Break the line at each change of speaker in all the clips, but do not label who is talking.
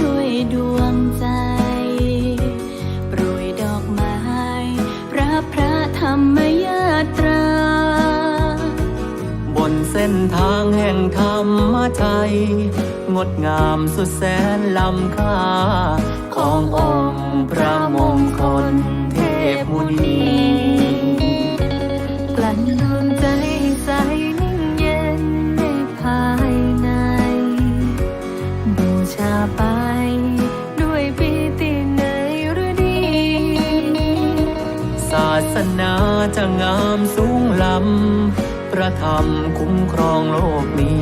ด้วยดวงใจ โปรยดอกไม้รัพระธรรมยาาบนเส้นทางแห่งธรรมชัย งดงามสุ
ดแสนล้ำค่า ขององค์พระมงคลเทพมุนี จะไป ด้วยปีติไนรือดี
ศาสนาจะงามสูงล้ำพระธรรมคุ้มครองโลกนี้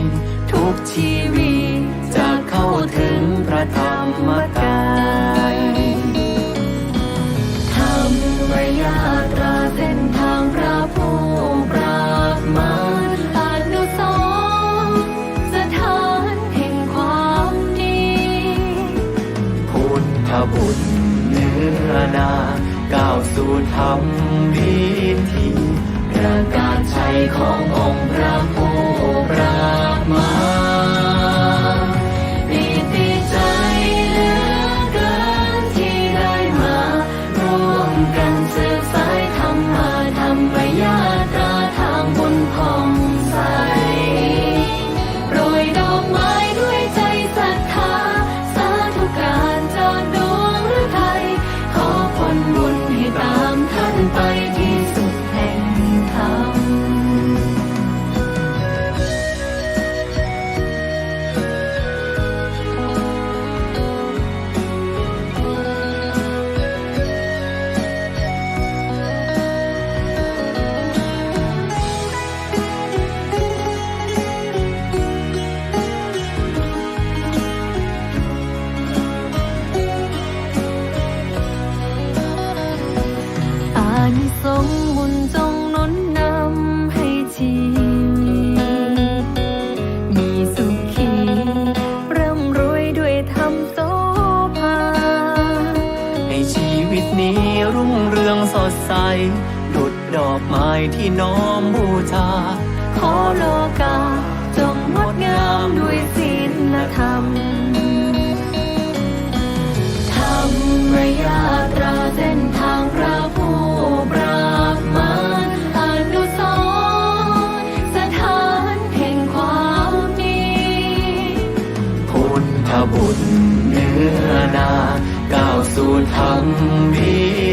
ทุกชีวิตจะเข้าถึงพระธรรมกา
บุ
ญเนื้อนาก้าวสู่ธรรมวิธี
ประกาศชัยขององค์พระผู้ find นี้รุ่ง
เรืองสดใสดุดดอกไม้ที่น้อมบูชา
ขอโลกา จงงดงามด้วยศีลธรรม ธรรมยาตราเส้นทางพระผู้ปราบมารอนุสรสถานแห่งความดี
พุทธบุญเนื้อนา ก้าวสู่
ทรงนี้